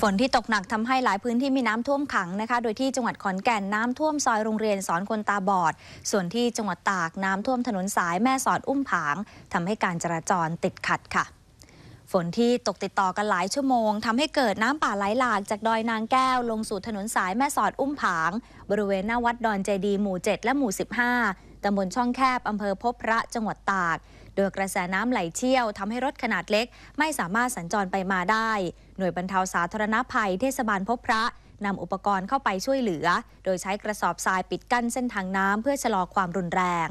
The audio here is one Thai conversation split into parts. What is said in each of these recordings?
ฝนที่ตกหนักทำให้หลายพื้นที่มีน้ำท่วมขังนะคะ โดยที่จังหวัดขอนแก่นน้ำท่วมซอยโรงเรียนสอนคนตาบอด ส่วนที่จังหวัดตากน้ำท่วมถนนสายแม่สอดอุ้มผางทำให้การจราจรติดขัดค่ะฝนที่ตกติดต่อกันหลายชั่วโมงทำให้เกิดน้ำป่าไหลหลากจากดอยนางแก้ว ลงสู่ถนนสายแม่สอดอุ้มผาง บริเวณหน้าวัดดอนเจดีหมู่ 7 และหมู่ 15ตำบลช่องแคบอำเภอพบพระจังหวัดตาก โดยกระแสน้ำไหลเชี่ยวทำให้รถขนาดเล็ก ไม่สามารถสัญจรไปมาได้ หน่วยบรรเทาสาธารณภัยเทศบาลพบพระนำอุปกรณ์เข้าไปช่วยเหลือ โดยใช้กระสอบทรายปิดกั้นเส้นทางน้ำเพื่อชะลอความรุนแรง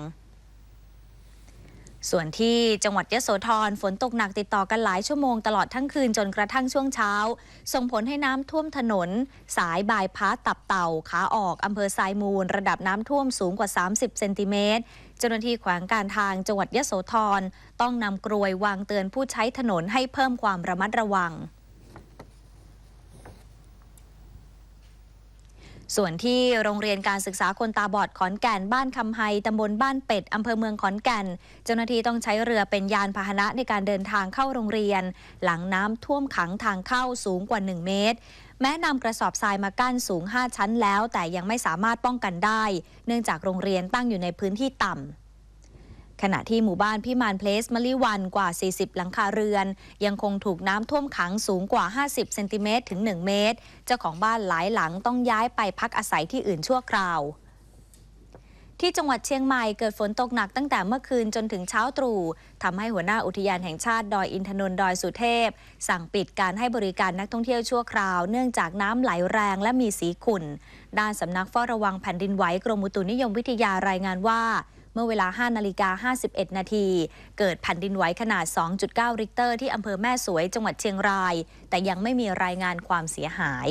ส่วนที่จังหวัดยโสธรฝนตกหนักติดต่อกันหลายชั่วโมงตลอดทั้งคืนจนกระทั่งช่วงเช้า ส่งผลให้น้ำท่วมถนน สายบายพาสตับเต่าขาออกอำเภอทรายมูล ระดับน้ำท่วมสูงกว่า 30 เซนติเมตรเจ้าหน้าที่แขวงการทางจังหวัดยโสธรต้องนำกรวยวางเตือนผู้ใช้ถนนให้เพิ่มความระมัดระวัง ส่วนที่โรงเรียนการศึกษาคนตาบอดขอนแก่นบ้านคำไฮตำบลบ้านเป็ดอำเภอเมืองขอนแก่น เจ้าหน้าที่ต้องใช้เรือเป็นยานพาหนะในการเดินทางเข้าโรงเรียน หลังน้ำท่วมขังทางเข้าสูงกว่า 1 เมตร แม้นำกระสอบทรายมากั้นสูง 5 ชั้นแล้ว แต่ยังไม่สามารถป้องกันได้ เนื่องจากโรงเรียนตั้งอยู่ในพื้นที่ต่ำ ขณะที่หมู่บ้านพิมานเพลสมะลิวันกว่า 40 หลังคาเรือน ยังคงถูกน้ำท่วมขังสูงกว่า 50 เซนติเมตรถึง 1 เมตร เจ้าของบ้านหลายหลังต้องย้ายไปพักอาศัยที่อื่นชั่วคราวที่จังหวัดเชียงใหม่เกิดฝนตกหนักตั้งแต่เมื่อคืนจนถึงเช้าตรู่ทำให้หัวหน้าอุทยานแห่งชาติดอยอินทนนท์ดอยสุเทพ สั่งปิดการให้บริการนักท่องเที่ยวชั่วคราว เนื่องจากน้ำไหลแรงและมีสีขุ่น ด้านสำนักเฝ้าระวังแผ่นดินไหวกรมอุตุนิยมวิทยารายงานว่า เมื่อเวลา 5 นาฬิกา 51 นาที เกิดแผ่นดินไหวขนาด 2.9 ริกเตอร์ที่อำเภอแม่สวยจังหวัดเชียงราย แต่ยังไม่มีรายงานความเสียหาย